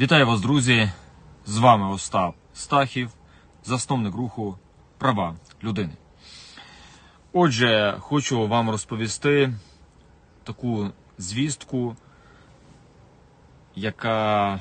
Вітаю вас, друзі! З вами Остап Стахів, засновник руху Права людини. Отже, хочу вам розповісти таку звістку, яка,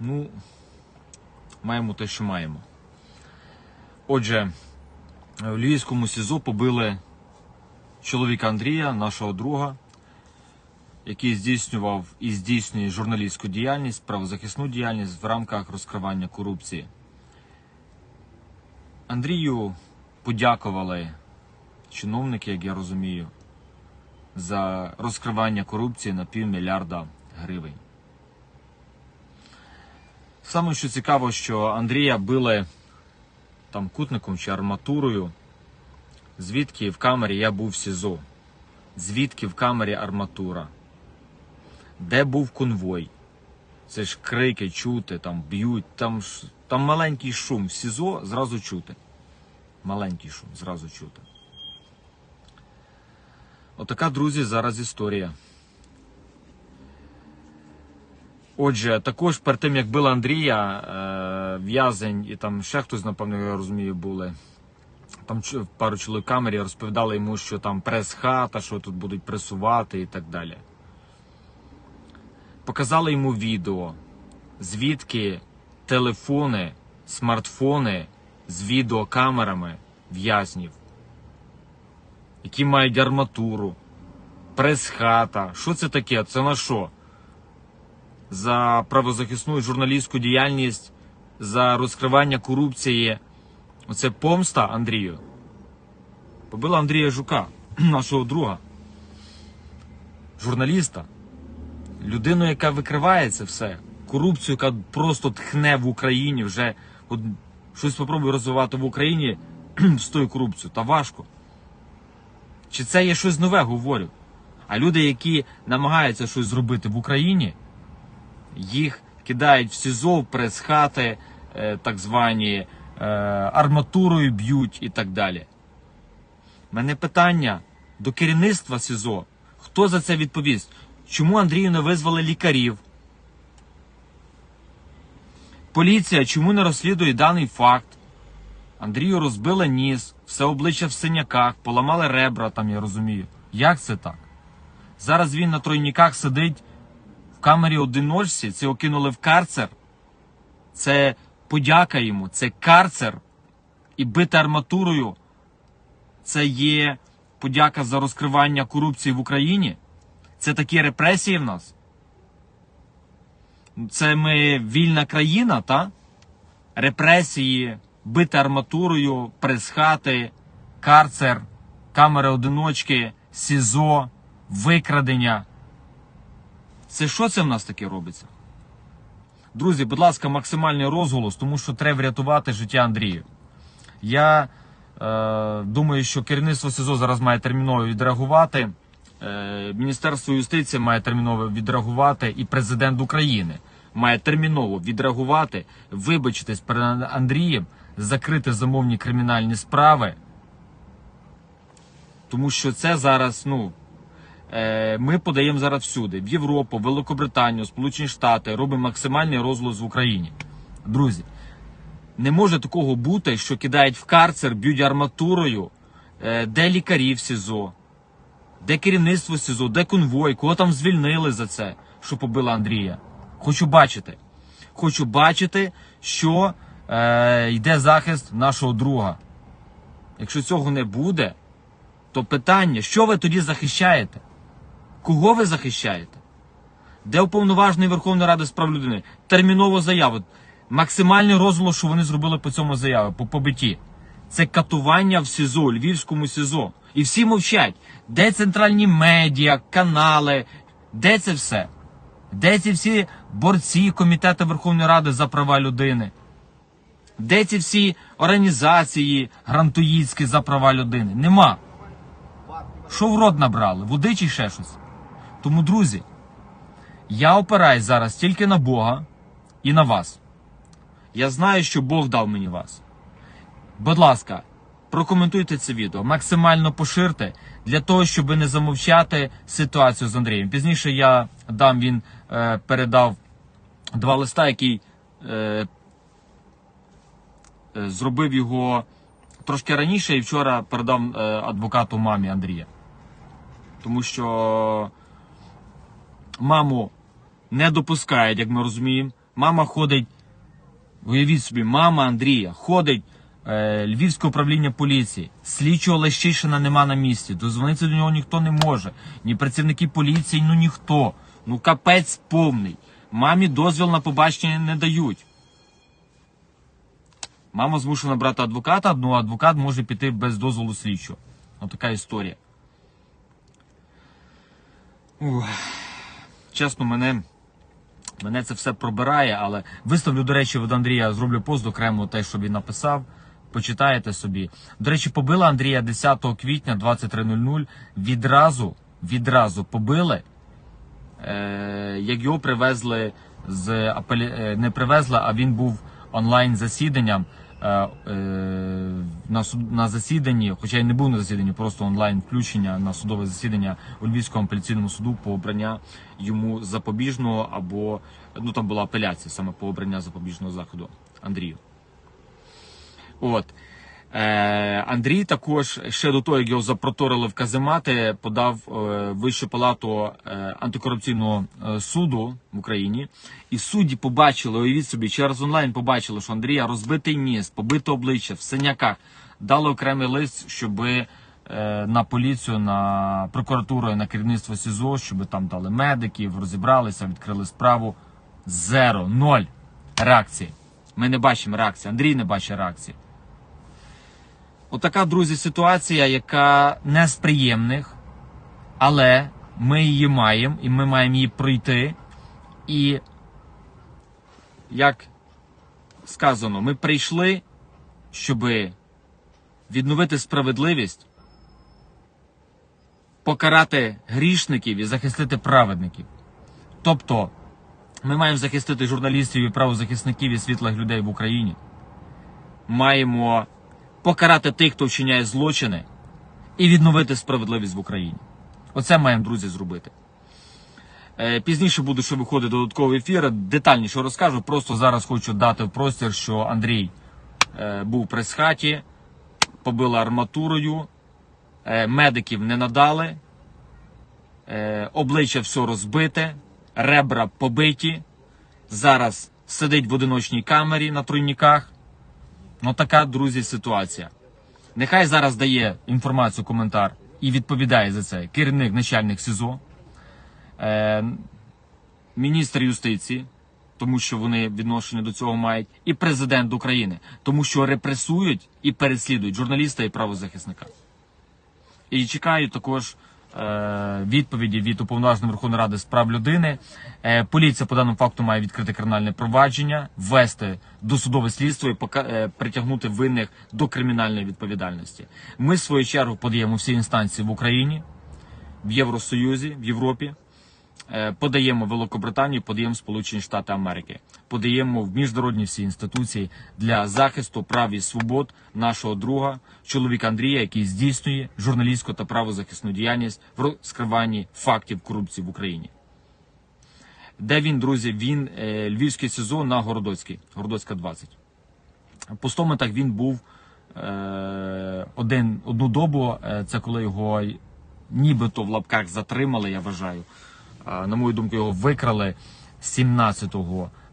ну, маємо те, що маємо. Отже, в Львівському СІЗО побили чоловіка Андрія, нашого друга, який здійснював і здійснює журналістську діяльність, правозахисну діяльність в рамках розкривання корупції. Андрію подякували чиновники, як я розумію, за розкривання корупції на півмільярда гривень. Саме що цікаво, що Андрія били там кутником чи арматурою, звідки в камері я був в СІЗО, звідки в камері арматура, де був конвой. Це ж крики чути, там б'ють, там, там маленький шум в СІЗО зразу чути. Маленький шум зразу чути. Отака, друзі, зараз історія. Отже, також перед тим як била Андрія, е, в'язень і там ще хтось, напевно, я розумію, були. Там пару чоловік камері розповідали йому, що там прес-хата, що тут будуть пресувати і так далі. Показали йому відео, звідки телефони, смартфони з відеокамерами в'язнів, які мають арматуру, прес-хата. Що це таке? Це на що? За правозахисну і журналістську діяльність, за розкривання корупції. Оце помста Андрію. Побила Андрія Жука, нашого друга, журналіста, людину, яка викриває це все, корупцію, яка просто тхне в Україні вже от, щось спробує розвивати в Україні з тою корупцією. Та важко. Чи це є щось нове, говорю. А люди, які намагаються щось зробити в Україні, їх кидають в СІЗО, в прес-хати, е, так звані, е, арматурою б'ють і так далі. Мене питання до керівництва СІЗО. Хто за це відповість? Чому Андрію не визвали лікарів? Поліція чому не розслідує даний факт? Андрію розбили ніс, все обличчя в синяках, поламали ребра, там я розумію. Як це так? Зараз він на тройніках сидить в камері одиночці, це його кинули в карцер. Це подяка йому, це карцер і бити арматурою. Це є подяка за розкривання корупції в Україні. Це такі репресії в нас. Це ми вільна країна, та? Репресії, бити арматурою, прес-хати, карцер, камери одиночки, СІЗО, викрадення. Це що це в нас таке робиться? Друзі, будь ласка, максимальний розголос, тому що треба врятувати життя Андрію. Я е, думаю, що керівництво СІЗО зараз має терміново відреагувати. Е, Міністерство юстиції має терміново відреагувати, і президент України має терміново відреагувати, вибачитись перед Андрієм, закрити замовні кримінальні справи. Тому що це зараз, ну, Е, Ми подаємо зараз всюди: в Європу, Великобританію, Сполучені Штати, робимо максимальний розголос в Україні. Друзі, не може такого бути, що кидають в карцер, б'ють арматурою, Е, де лікарі в СІЗО, де керівництво СІЗО, де конвой, кого там звільнили за це, що побила Андрія. Хочу бачити. Хочу бачити, що е, йде захист нашого друга. Якщо цього не буде, то питання, що ви тоді захищаєте? Кого ви захищаєте? Де уповноважений Верховної Ради з прав людини? Терміново заяву. Максимальний розголос, що вони зробили по цьому заяві, по побитті. Це катування в СІЗО, Львівському СІЗО. І всі мовчать. Де центральні медіа, канали? Де це все? Де ці всі борці Комітету Верховної Ради за права людини? Де ці всі організації грантоїдські за права людини? Нема. Що в рот набрали? Води чи ще щось? Тому, друзі, я опираюсь зараз тільки на Бога і на вас. Я знаю, що Бог дав мені вас. Будь ласка, прокоментуйте це відео, максимально поширте для того, щоб не замовчати ситуацію з Андрієм. Пізніше я дам він е, передав два листа, який е, е, зробив його трошки раніше і вчора передав е, адвокату мамі Андрія. Тому що маму не допускають, як ми розуміємо. Мама ходить, уявіть собі, мама Андрія ходить Львівське управління поліції. Слідчого Лещишина нема на місці. Дозвонитися до нього ніхто не може. Ні працівники поліції, ну ніхто. Ну капець повний. Мамі дозвіл на побачення не дають. Мама змушена брати адвоката, ну адвокат може піти без дозволу слідчого. Отака історія. Ух. Чесно, мене, мене це все пробирає, але виставлю, до речі, від Андрія зроблю пост окремо те, що він написав. Почитаєте собі. До речі, побила Андрія 10 квітня 23.00. Відразу, відразу побили. Е, як його привезли з апелі... е, не привезли, а він був онлайн засіданням е, е, на, суд... на засіданні, хоча й не був на засіданні, просто онлайн включення на судове засідання у Львівському апеляційному суду по обрання йому запобіжного або ну там була апеляція саме по обрання запобіжного заходу Андрію. От. Е, Андрій також ще до того, як його запроторили в каземати, подав е, Вищу палату е, антикорупційного суду в Україні. І судді побачили, уявіть собі, через онлайн побачили, що Андрія розбитий ніс, побите обличчя в синяках. Дали окремий лист, щоб на поліцію, на прокуратуру і на керівництво СІЗО, щоб там дали медиків, розібралися, відкрили справу. Зеро, ноль реакції. Ми не бачимо реакції. Андрій не бачить реакції. Отака, друзі, ситуація, яка не з приємних, але ми її маємо і ми маємо її пройти. І, як сказано, ми прийшли, щоб відновити справедливість, покарати грішників і захистити праведників. Тобто, ми маємо захистити журналістів і правозахисників і світлих людей в Україні. Маємо покарати тих, хто вчиняє злочини, і відновити справедливість в Україні. Оце маємо, друзі, зробити. Е, Пізніше буду ще виходити додатковий ефір, детальніше розкажу. Просто зараз хочу дати в простір, що Андрій е, був при схаті, побили арматурою, е, медиків не надали, обличчя все розбите, ребра побиті. Зараз сидить в одиночній камері на тройниках. Ну така, друзі, ситуація. Нехай зараз дає інформацію, коментар і відповідає за це керівник начальник СІЗО, е, міністр юстиції, тому що вони відношення до цього мають, і президент України, тому що репресують і переслідують журналіста і правозахисника. І чекаю також відповіді від уповноваженої Верховної Ради з прав людини. Е, поліція по даному факту має відкрити кримінальне провадження, ввести досудове слідство і е, притягнути винних до кримінальної відповідальності. Ми, в свою чергу, подаємо всі інстанції в Україні, в Євросоюзі, в Європі. Е, Подаємо Великобританію, подаємо Сполучені Штати Америки, подаємо в міжнародні всі інституції для захисту прав і свобод нашого друга, чоловіка Андрія, який здійснює журналістську та правозахисну діяльність в розкриванні фактів корупції в Україні. Де він, друзі? Він е, Львівський СІЗО на Городоцькій, Городоцька 20. По стометах він був е, один, одну добу. е, Це коли його нібито в лапках затримали, я вважаю. На мою думку, його викрали 17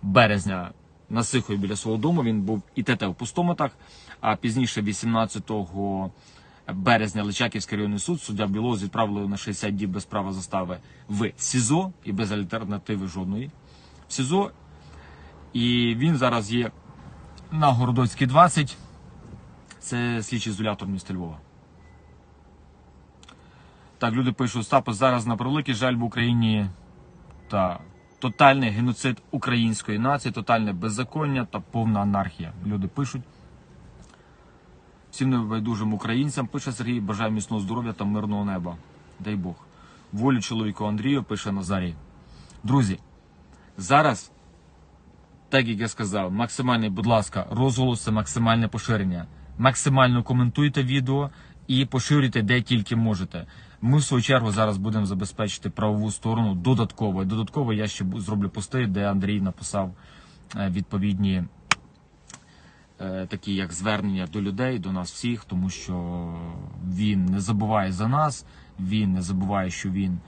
березня на Сихові біля свого дому. Він був і ТТ в пустометах, а пізніше, 18 березня, Личаківський районний суд, суддя Білоус відправили на 60 діб без права застави в СІЗО і без альтернативи жодної в СІЗО. І він зараз є на Городоцькій 20. Це слідчий ізолятор міста Львова. Так, люди пишуть, Стапа, зараз на превеликий жаль в Україні та тотальний геноцид української нації, тотальне беззаконня та повна анархія. Люди пишуть. Всім небайдужим українцям пише Сергій, бажаю міцного здоров'я та мирного неба. Дай Бог. Волю чоловіку Андрію пише Назарій. Друзі, зараз, так як я сказав, максимальний, будь ласка, розголос це максимальне поширення. Максимально коментуйте відео і поширюйте де тільки можете. Ми в свою чергу зараз будемо забезпечити правову сторону додатково. Додатково я ще зроблю пости, де Андрій написав е, відповідні е, такі як звернення до людей, до нас всіх, тому що він не забуває за нас, він не забуває, що він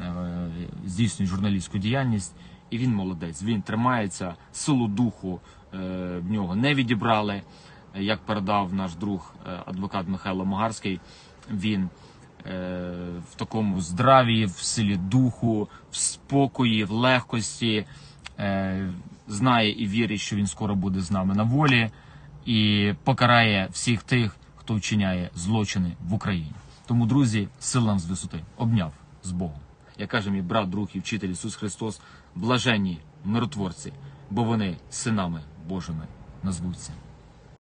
е, здійснює журналістську діяльність, і він молодець. Він тримається, силу духу в нього не відібрали. Як передав наш друг адвокат Михайло Могарський, він в такому здраві, в силі духу, в спокої, в легкості е, знає і вірить, що він скоро буде з нами на волі і покарає всіх тих, хто вчиняє злочини в Україні. Тому, друзі, сил нам з висоти обняв з Богом. Як каже мій брат, друг і вчитель Ісус Христос, блаженні миротворці, бо вони синами Божими назвуться.